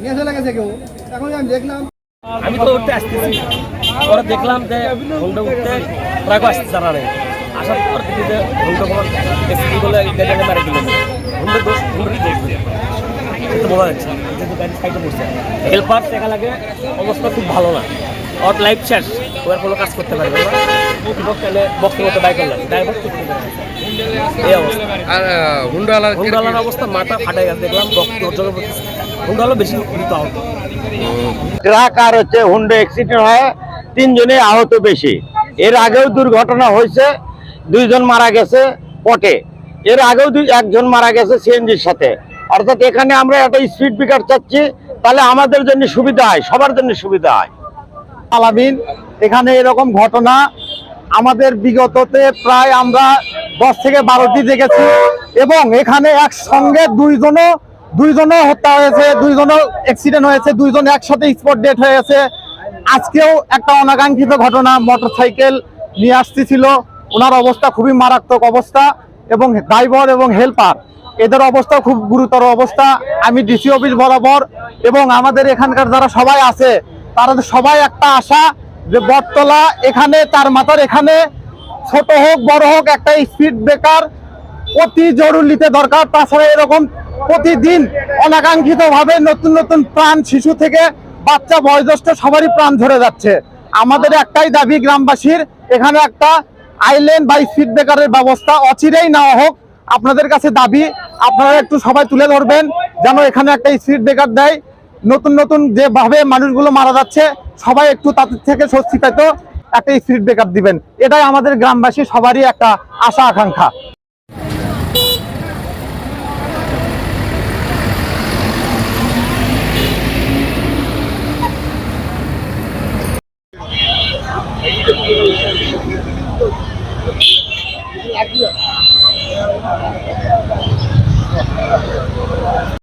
নিয়ে চলে গেছে কেউ? এখন আমি দেখলাম। আমি তো উঠতে আসতেছি। পরে দেখলাম যে হুন্ডা উঠতে প্রায় আসতে জানা নেই আসার পর দেখি যে হুন্ডা কোনো এসপি বলে গাড়ি মারে দোষ দেখছে বোঝা যাচ্ছে। যেহেতু সাইডে হেল্পার দেখা লাগে অবস্থা খুব ভালো না। ওর লাইফ শেষ। ওর কোনো কাজ করতে পারবে না। মতো বাইক করলাম ড্রাইভার করতে পারে না। এই অবস্থা। আর হুন্ডাওয়ালার হুন্ডালার অবস্থা মাথা ফাটে গেছে দেখলাম রক্ত করতেছে বেশি মৃত আহত। ট্রাক আর হচ্ছে হুন্ডা অ্যাক্সিডেন্ট হয় তিনজনে আহত বেশি। এর আগেও দুর্ঘটনা হয়েছে দুইজন মারা গেছে পটে। এর আগেও দুই একজন মারা গেছে সিএনজির সাথে। অর্থাৎ এখানে আমরা একটা স্পিড ব্রেকার চাচ্ছি তাহলে আমাদের জন্য সুবিধা হয় সবার জন্য সুবিধা হয়। আলামিন এখানে এরকম ঘটনা আমাদের বিগততে প্রায় আমরা দশ থেকে বারোটি দেখেছি এবং এখানে একসঙ্গে দুইজনও দুইজনও হত্যা হয়েছে, দুইজনও অ্যাক্সিডেন্ট হয়েছে, দুইজন একসাথে স্পট ডেট হয়ে গেছে। আজকেও একটা অনাকাঙ্ক্ষিত ঘটনা মোটরসাইকেল নিয়ে আসতেছিল। ওনার অবস্থা খুবই মারাত্মক অবস্থা এবং ড্রাইভার এবং হেল্পার এদের অবস্থা খুব গুরুতর অবস্থা। আমি ডিসি অফিস বরাবর এবং আমাদের এখানকার যারা সবাই আছে, তারা সবাই একটা আশা যে বটতলা এখানে, তার মাথার এখানে ছোট হোক, বড় হোক একটা স্পিড ব্রেকার অতি জরুরিতে দরকার। তাছাড়া এরকম প্রতিদিন অনাকাঙ্ক্ষিত ভাবে নতুন নতুন প্রাণ শিশু থেকে বাচ্চা বয়োজ্যেষ্ঠ সবারই প্রাণ ধরে যাচ্ছে। আমাদের একটাই দাবি গ্রামবাসীর, এখানে একটা আইল্যান্ড বা স্পিড ব্রেকারের ব্যবস্থা অচিরেই নেওয়া হোক। আপনাদের কাছে দাবি, আপনারা একটু সবাই তুলে ধরবেন, যেন এখানে একটা স্পিড ব্রেকার দেয়। নতুন নতুন যেভাবে মানুষগুলো মারা যাচ্ছে, সবাই একটু তাদের থেকে স্বস্তি পেত একটা স্পিড ব্রেকার দিবেন। এটাই আমাদের গ্রামবাসী সবারই একটা আশা আকাঙ্ক্ষা।